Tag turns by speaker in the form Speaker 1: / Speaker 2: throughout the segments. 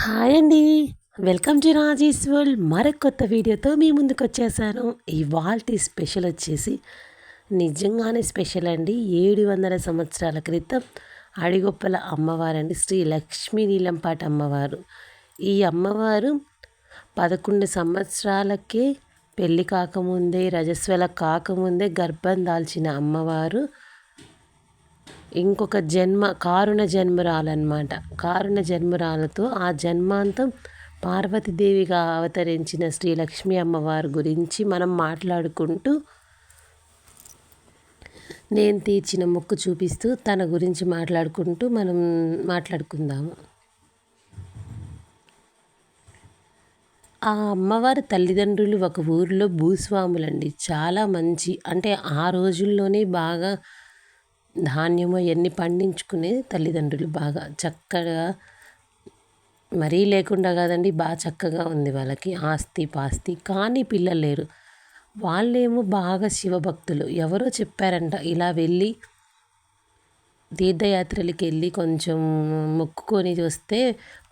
Speaker 1: Hi అండి. Welcome to Raji's world. మరొక కొత్త వీడియోతో మీ ముందుకు వచ్చేసాను ఇవాల్టి స్పెషల్ వచ్చేసి నిజంగానే స్పెషల్ అండి. ఏడు వందల సంవత్సరాల క్రితం అడిగొప్పల అమ్మవారండి. శ్రీ లక్ష్మీ నీలంపాటి అమ్మవారు. ఈ అమ్మవారు పదకొండు సంవత్సరాలకే పెళ్ళి కాకముందే రజస్వల కాకముందే గర్భం దాల్చిన అమ్మవారు. ఇంకొక జన్మ కారుణ జన్మరాలన్నమాట. కారుణ జన్మరాలతో ఆ జన్మాంతం పార్వతీదేవిగా అవతరించిన శ్రీ లక్ష్మీ అమ్మవారి గురించి మనం మాట్లాడుకుంటూ నేను తీర్చిన మొక్కు చూపిస్తూ తన గురించి మాట్లాడుకుంటూ మనం మాట్లాడుకుందాము ఆ అమ్మవారి తల్లిదండ్రులు ఒక ఊరిలో భూస్వాములండి. చాలా మంచి అంటే ఆ రోజుల్లోనే బాగా ధాన్యము అవన్నీ పండించుకునే తల్లిదండ్రులు బాగా చక్కగా మరీ లేకుండా కాదండి బాగా చక్కగా ఉంది వాళ్ళకి ఆస్తి పాస్తి. కానీ పిల్లలు లేరు. వాళ్ళేమో బాగా శివభక్తులు. ఎవరో చెప్పారంట ఇలా వెళ్ళి తీర్థయాత్రలకి వెళ్ళి కొంచెం మొక్కుకొని చూస్తే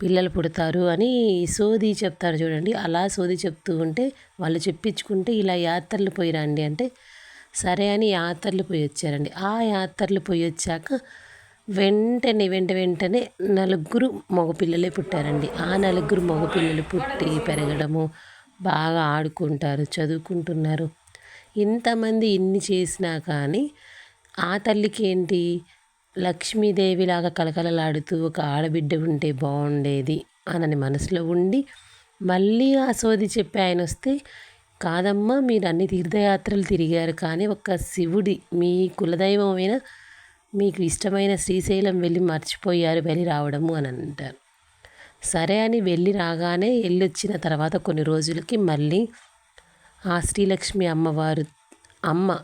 Speaker 1: పిల్లలు పుడతారు అని సోది చెప్తారు చూడండి. అలా సోది చెప్తూ ఉంటే వాళ్ళు చెప్పించుకుంటే ఇలా యాత్రలు పోయి రండి అంటే సరే అని యాత్రలు పోయి వచ్చారండి ఆ యాత్రలు పోయి వచ్చాక వెంటనే వెంట వెంటనే నలుగురు మగపిల్లలే పుట్టారండి. ఆ నలుగురు మగపిల్లలు పుట్టి పెరగడము బాగా ఆడుకుంటారు చదువుకుంటున్నారు. ఇంతమంది ఇన్ని చేసినా కానీ ఆ తల్లికి ఏంటి? లక్ష్మీదేవిలాగా కలకలలాడుతూ ఒక ఆడబిడ్డ ఉంటే బాగుండేది అనని మనసులో ఉండి మళ్ళీ ఆ సోది చెప్పి ఆయన వస్తే కాదమ్మా మీరు అన్ని తీర్థయాత్రలు తిరిగారు కానీ ఒక్క శివుడి మీ కులదైవమైన మీకు ఇష్టమైన శ్రీశైలం వెళ్ళి మర్చిపోయారు వెళ్ళి రావడము అని అంటారు. సరే అని వెళ్ళి రాగానే వెళ్ళొచ్చిన తర్వాత కొన్ని రోజులకి మళ్ళీ ఆ శ్రీలక్ష్మి అమ్మవారు అమ్మ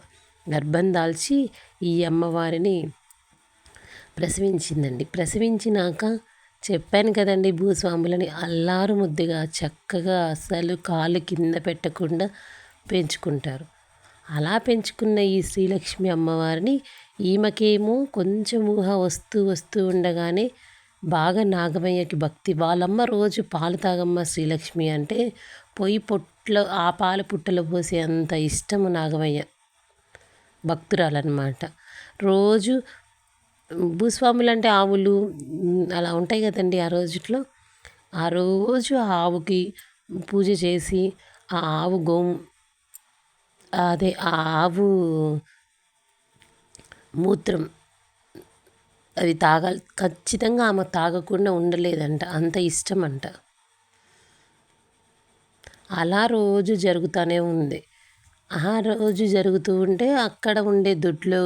Speaker 1: గర్భం దాల్చి ఈ అమ్మవారిని ప్రసవించిందండి. ప్రసవించినాక చెప్పాను కదండి భూస్వాములని అల్లారు ముద్దుగా చక్కగా అసలు కాలు కింద పెట్టకుండా పెంచుకుంటారు. అలా పెంచుకున్న ఈ శ్రీలక్ష్మి అమ్మవారిని ఈమెకేమో కొంచెం ఊహ వస్తూ వస్తూ ఉండగానే బాగా నాగమయ్యకి భక్తి. వాళ్ళమ్మ రోజు పాలు తాగమ్మ శ్రీలక్ష్మి అంటే పొయ్యి పొట్ల ఆ పాలు పుట్టలో పోసే అంత ఇష్టము నాగమయ్య భక్తురాలన్నమాట. రోజు భూస్వాములు అంటే ఆవులు అలా ఉంటాయి కదండి ఆ రోజుట్లో. ఆ రోజు ఆ ఆవుకి పూజ చేసి ఆ ఆవు గోం అదే ఆ ఆవు మూత్రం అది తాగాలి ఖచ్చితంగా ఆమె తాగకుండా ఉండలేదంట. అంత ఇష్టం అంట అలా రోజు జరుగుతూనే ఉంది. ఆ రోజు జరుగుతూ ఉంటే అక్కడ ఉండే దొడ్లో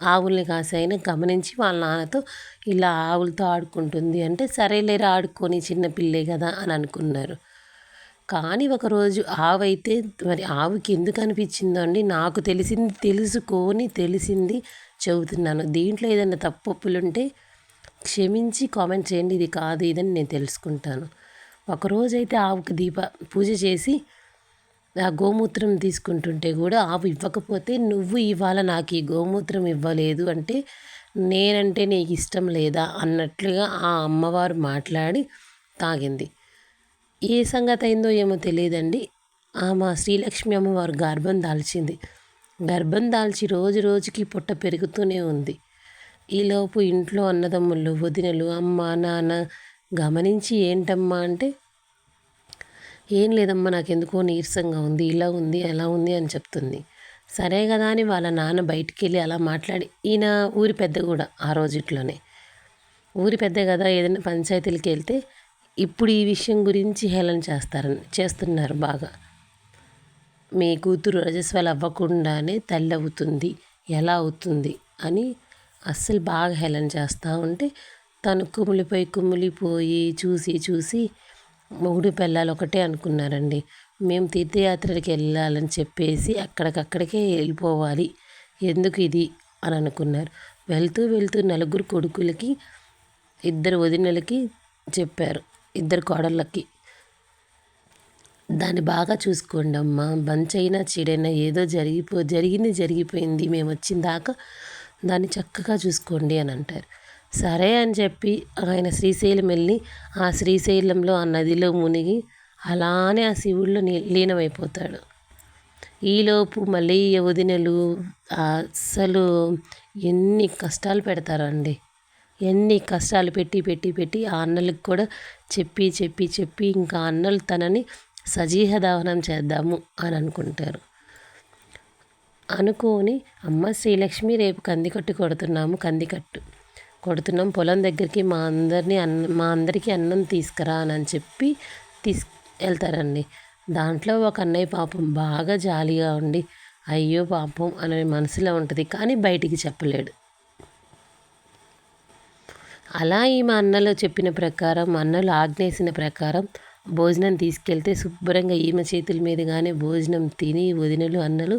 Speaker 1: ఆవుల్ని కాసైనా గమనించి వాళ్ళ నాన్నతో ఇలా ఆవులతో ఆడుకుంటుంది అంటే సరేలేరా ఆడుకొని చిన్నపిల్లే కదా అని అనుకున్నారు. కానీ ఒకరోజు ఆవైతే మరి ఆవుకి ఎందుకు అనిపించిందో అండి? నాకు తెలిసింది తెలుసుకొని తెలిసింది చెబుతున్నాను. దీంట్లో ఏదైనా తప్పులుంటే క్షమించి కామెంట్ చేయండి. ఇది కాదు ఇదని నేను తెలుసుకుంటాను. ఒకరోజైతే ఆవుకి దీప పూజ చేసి ఆ గోమూత్రం తీసుకుంటుంటే కూడా ఆవు ఇవ్వకపోతే నువ్వు ఇవాళ నాకు ఈ గోమూత్రం ఇవ్వలేదు అంటే నేనంటే నీకు ఇష్టం లేదా అన్నట్లుగా ఆ అమ్మవారు మాట్లాడి తాగింది. ఏ సంగతి అయిందో ఏమో తెలియదండి. ఆమె శ్రీలక్ష్మి అమ్మవారు గర్భం దాల్చింది. గర్భం దాల్చి రోజు రోజుకి పుట్ట పెరుగుతూనే ఉంది. ఈలోపు ఇంట్లో అన్నదమ్ముళ్ళు వదినలు అమ్మ నాన్న గమనించి ఏంటమ్మా అంటే ఏం లేదమ్మా నాకు ఎందుకో నీరసంగా ఉంది ఇలా ఉంది అలా ఉంది అని చెప్తుంది. సరే కదా అని వాళ్ళ నాన్న బయటికి వెళ్ళి అలా మాట్లాడి ఈయన ఊరి పెద్ద కూడా ఆ రోజుట్లోనే. ఊరి పెద్ద కదా ఏదైనా పంచాయతీలకి వెళ్తే ఇప్పుడు ఈ విషయం గురించి హేళన చేస్తారని చేస్తున్నారు బాగా. మీ కూతురు రజస్వాలు అవ్వకుండానే తల్లి అవుతుంది ఎలా అవుతుంది అని అస్సలు బాగా హేళన చేస్తూ ఉంటే తను కుమిలిపోయి కుమిలిపోయి చూసి చూసి మొగుడు పిల్లలు ఒకటే అనుకున్నారండి. మేము తీర్థయాత్రలకు వెళ్ళాలని చెప్పేసి అక్కడికక్కడికే వెళ్ళిపోవాలి. ఎందుకు ఇది? అని అనుకున్నారు. వెళ్తూ వెళ్తూ నలుగురు కొడుకులకి ఇద్దరు వదినలకి చెప్పారు. ఇద్దరు కోడళ్ళకి. దాన్ని బాగా చూసుకోండి అమ్మ బంచైనా చెడైనా ఏదో జరిగిపో జరిగింది జరిగిపోయింది. మేము వచ్చిన దాకా దాన్ని చక్కగా చూసుకోండి అని అంటారు. సరే అని చెప్పి ఆయన శ్రీశైలం వెళ్ళి ఆ శ్రీశైలంలో ఆ నదిలో మునిగి అలానే ఆ శివుడిలో లీనమైపోతాడు. ఈలోపు మళ్ళీ వదినలు అసలు ఎన్ని కష్టాలు పెడతారండి. ఎన్ని కష్టాలు పెట్టి పెట్టి పెట్టి ఆ అన్నలకు కూడా చెప్పి చెప్పి చెప్పి ఇంకా అన్నలు తనని సజీహ దహనం చేద్దాము అని అనుకుంటారు. అనుకోని అమ్మ శ్రీలక్ష్మి రేపు కందికట్టు కొడుతున్నాము కందికట్టు కొడుతున్నాం. పొలం దగ్గరికి మా అందరినీ అన్న మా అందరికీ అన్నం తీసుకురా అని చెప్పి తీసు వెళ్తారండి. దాంట్లో ఒక అన్నయ్య పాపం బాగా జాలిగా ఉండి అయ్యో పాపం అనే మనసులో ఉంటుంది కానీ బయటికి చెప్పలేడు. అలా ఈమె అన్నలు చెప్పిన ప్రకారం అన్నలు ఆజ్ఞేసిన ప్రకారం భోజనం తీసుకెళ్తే శుభ్రంగా ఈమె చేతుల మీదుగానే భోజనం తిని వదినలు అన్నలు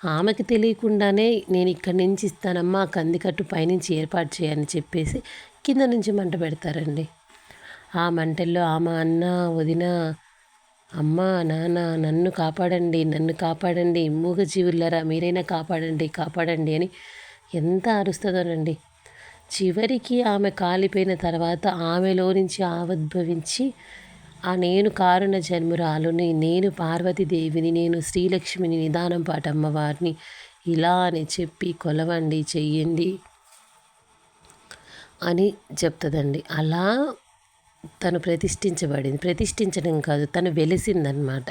Speaker 1: ఆమెకి తెలియకుండానే నేను ఇక్కడి నుంచి ఇస్తానమ్మా కందికట్టు పైనుంచి ఏర్పాటు చేయని చెప్పేసి కింద నుంచి మంట పెడతారండి. ఆ మంటల్లో ఆమె అన్న వదిన అమ్మ నాన్న నన్ను కాపాడండి నన్ను కాపాడండి మూగజీవులరా మీరైనా కాపాడండి కాపాడండి అని ఎంత అరుస్తుందోనండి. చివరికి ఆమె కాలిపోయిన తర్వాత ఆమెలో నుంచి ఆవిర్భవించి ఆ నేను కారుణ జన్మురాలుని నేను పార్వతీదేవిని నేను శ్రీలక్ష్మిని నిదానం పాట అమ్మవారిని ఇలా అని చెప్పి కొలవండి చెయ్యండి అని చెప్తుందండి. అలా తను ప్రతిష్ఠించబడింది. ప్రతిష్ఠించడం కాదు తను వెలిసిందనమాట.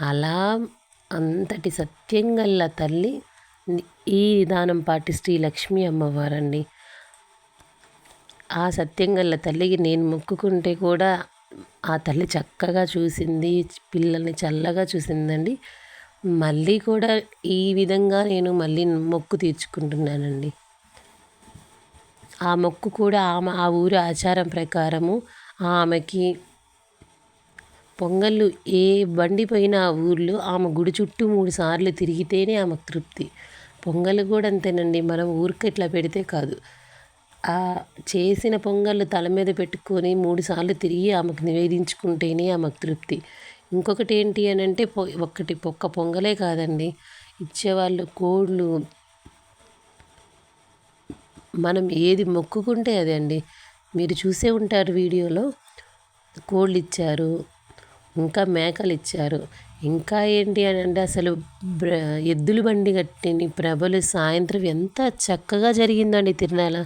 Speaker 1: అలా అంతటి సత్యం గల్ల తల్లి ఈ విధానం పాటి శ్రీ లక్ష్మీ అమ్మవారండి. ఆ సత్యం గల్ల తల్లికి నేను మొక్కుకుంటే కూడా ఆ తల్లి చక్కగా చూసింది పిల్లల్ని చల్లగా చూసిందండి. మళ్ళీ కూడా ఈ విధంగా నేను మళ్ళీ మొక్కు తీర్చుకుంటున్నానండి. ఆ మొక్కు కూడా ఆమె ఆ ఊరి ఆచారం ప్రకారము ఆమెకి పొంగళ్ళు ఏ బండి పోయిన ఆ ఊర్లో ఆమె గుడి చుట్టూ మూడు సార్లు తిరిగితేనే ఆమెకు తృప్తి. పొంగల్ కూడా అంతేనండి మనం ఊరికి ఇట్లా పెడితే కాదు. ఆ చేసిన పొంగళ్ళు తల మీద పెట్టుకొని మూడుసార్లు తిరిగి ఆమెకు నివేదించుకుంటేనే ఆమెకు తృప్తి. ఇంకొకటి ఏంటి అని అంటే ఒక్కటి ఒక్క పొంగలే కాదండి. ఇచ్చేవాళ్ళు కోళ్ళు. మనం ఏది మొక్కుకుంటే అదే అండి. మీరు చూసే ఉంటారు వీడియోలో కోళ్ళు ఇచ్చారు ఇంకా మేకలు ఇచ్చారు ఇంకా ఏంటి అని అంటే అసలు ఎద్దుల బండి కట్టిని ప్రభలు సాయంత్రం ఎంత చక్కగా జరిగిందండి తిరునాల